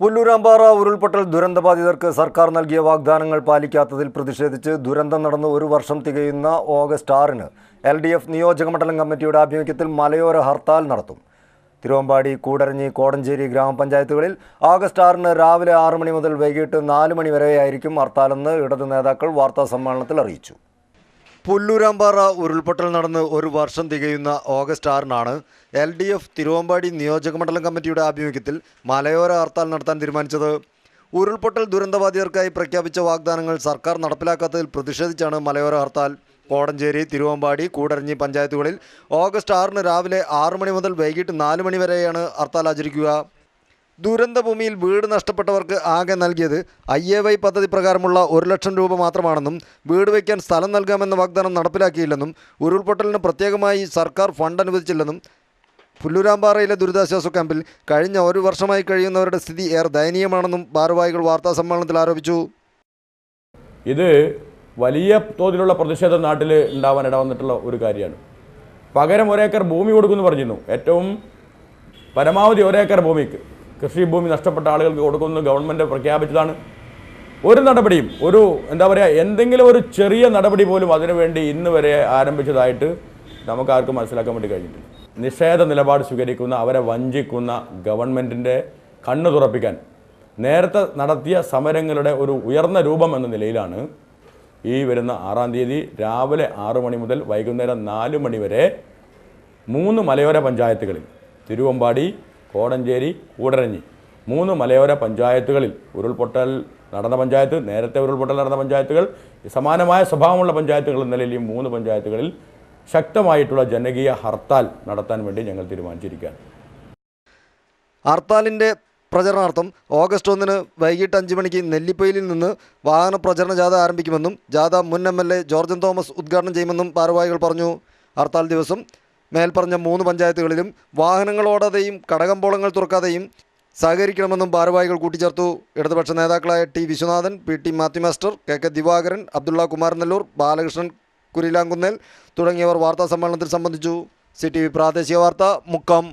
പുല്ലൂരാമ്പാറ ഉരുൾപൊട്ടൽ ദുരന്തബാധിതർക്ക് സർക്കാർ നൽകിയ വാഗ്ദാനങ്ങൾ പാലിക്കാത്തതിൽ പ്രതിഷേധിച്ച് ദുരന്തം നടന്ന് ഒരു വർഷം തികയുന്ന ഓഗസ്റ്റ് ആറിന് എൽ ഡി എഫ് നിയോജകമണ്ഡലം കമ്മിറ്റിയുടെ ആഭിമുഖ്യത്തിൽ മലയോര ഹർത്താൽ നടത്തും. തിരുവമ്പാടി കൂടരഞ്ഞി കോടഞ്ചേരി ഗ്രാമപഞ്ചായത്തുകളിൽ ഓഗസ്റ്റ് ആറിന് രാവിലെ ആറ് മണി മുതൽ വൈകിട്ട് നാല് മണി വരെയായിരിക്കും ഹർത്താലെന്ന് ഇടത് നേതാക്കൾ വാർത്താ സമ്മേളനത്തിൽ അറിയിച്ചു. പുല്ലൂരാമ്പാറ ഉരുൾപൊട്ടൽ നടന്ന് ഒരു വർഷം തികയുന്ന ഓഗസ്റ്റ് ആറിനാണ് എൽ ഡി എഫ് തിരുവമ്പാടി നിയോജകമണ്ഡലം കമ്മിറ്റിയുടെ ആഭിമുഖ്യത്തിൽ മലയോര ഹർത്താൽ നടത്താൻ തീരുമാനിച്ചത്. ഉരുൾപൊട്ടൽ ദുരന്തബാധിതർക്കായി പ്രഖ്യാപിച്ച വാഗ്ദാനങ്ങൾ സർക്കാർ നടപ്പിലാക്കാത്തതിൽ പ്രതിഷേധിച്ചാണ് മലയോര ഹർത്താൽ. കോടഞ്ചേരി തിരുവമ്പാടി കൂടരഞ്ഞി പഞ്ചായത്തുകളിൽ ഓഗസ്റ്റ് ആറിന് രാവിലെ ആറു മണി മുതൽ വൈകിട്ട് നാല് മണി വരെയാണ് ഹർത്താൽ ആചരിക്കുക. ദുരന്തഭൂമിയിൽ വീട് നഷ്ടപ്പെട്ടവർക്ക് ആകെ നൽകിയത് ഐ എ വൈ പദ്ധതി പ്രകാരമുള്ള ഒരു ലക്ഷം രൂപ മാത്രമാണെന്നും വീട് വയ്ക്കാൻ സ്ഥലം നൽകാമെന്ന വാഗ്ദാനം നടപ്പിലാക്കിയില്ലെന്നും ഉരുൾപൊട്ടലിന് പ്രത്യേകമായി സർക്കാർ ഫണ്ട് അനുവദിച്ചില്ലെന്നും പുല്ലൂരാമ്പാറയിലെ ദുരിതാശ്വാസ ക്യാമ്പിൽ കഴിഞ്ഞ ഒരു വർഷമായി കഴിയുന്നവരുടെ സ്ഥിതി ഏറെ ദയനീയമാണെന്നും ഭാരവാഹികൾ വാർത്താ സമ്മേളനത്തിൽ ആരോപിച്ചു. ഇത് വലിയ തോതിലുള്ള പ്രതിഷേധം നാട്ടിൽ ഉണ്ടാവാൻ ഇടവന്നിട്ടുള്ള ഒരു കാര്യമാണ്. പകരം ഒരേക്കർ ഭൂമി കൊടുക്കുമെന്ന് പറഞ്ഞിരുന്നു. ഏറ്റവും പരമാവധി ഒരേക്കർ ഭൂമിക്ക്. കൃഷിഭൂമി നഷ്ടപ്പെട്ട ആളുകൾക്ക് കൊടുക്കുമെന്ന് ഗവൺമെന്റ് പ്രഖ്യാപിച്ചതാണ്. ഒരു നടപടിയും ഒരു എന്താ പറയുക എന്തെങ്കിലും ഒരു ചെറിയ നടപടി പോലും അതിനുവേണ്ടി ഇന്ന് വരെ ആരംഭിച്ചതായിട്ട് നമുക്ക് ആർക്കും മനസ്സിലാക്കാൻ വേണ്ടി കഴിഞ്ഞിട്ടില്ല നിഷേധ നിലപാട് സ്വീകരിക്കുന്ന അവരെ വഞ്ചിക്കുന്ന ഗവൺമെന്റിന്റെ കണ്ണു തുറപ്പിക്കാൻ നേരത്തെ നടത്തിയ സമരങ്ങളുടെ ഒരു ഉയർന്ന രൂപം എന്ന നിലയിലാണ് ഈ വരുന്ന ആറാം തീയതി രാവിലെ ആറു മണി മുതൽ വൈകുന്നേരം നാല് മണി വരെ മൂന്ന് മലയോര പഞ്ചായത്തുകളിൽ തിരുവമ്പാടി കോടഞ്ചേരി കൂടരഞ്ഞി. മൂന്ന് മലയോര പഞ്ചായത്തുകളിൽ ഉരുൾപൊട്ടൽ നടന്ന പഞ്ചായത്ത് നേരത്തെ ഉരുൾപൊട്ടൽ നടന്ന പഞ്ചായത്തുകൾ സമാനമായ സ്വഭാവമുള്ള പഞ്ചായത്തുകൾ എന്ന നിലയിൽ ഈ മൂന്ന് പഞ്ചായത്തുകളിൽ ശക്തമായിട്ടുള്ള ജനകീയ ഹർത്താൽ നടത്താൻ വേണ്ടി ഞങ്ങൾ തീരുമാനിച്ചിരിക്കുകയാണ്. ഹർത്താലിന്റെ പ്രചരണാർത്ഥം ഓഗസ്റ്റ് ഒന്നിന് വൈകിട്ട് അഞ്ച് മണിക്ക് നെല്ലിപ്പയിലിൽ നിന്ന് വാഹന പ്രചരണ ജാഥ ആരംഭിക്കുമെന്നും ജാഥ മുൻ M L A Georgen Thomas ഉദ്ഘാടനം ചെയ്യുമെന്നും ഭാരവാഹികൾ പറഞ്ഞു. ഹർത്താൽ ദിവസം മേൽപ്പറഞ്ഞ മൂന്ന് പഞ്ചായത്തുകളിലും വാഹനങ്ങളോടതയും കടകമ്പോളങ്ങൾ തുറക്കാതെയും സഹകരിക്കണമെന്നും ഭാരവാഹികൾ കൂട്ടിച്ചേർത്തു. ഇടതുപക്ഷ നേതാക്കളായ T Viswanathan P T Mathew master K K Divakaran Abdulla Kumaranellur Balakrishnan Kurilamkunnel തുടങ്ങിയവർ വാർത്താ സമ്മേളനത്തിൽ സംബന്ധിച്ചു. സി പ്രാദേശിക വാർത്ത മുക്കം.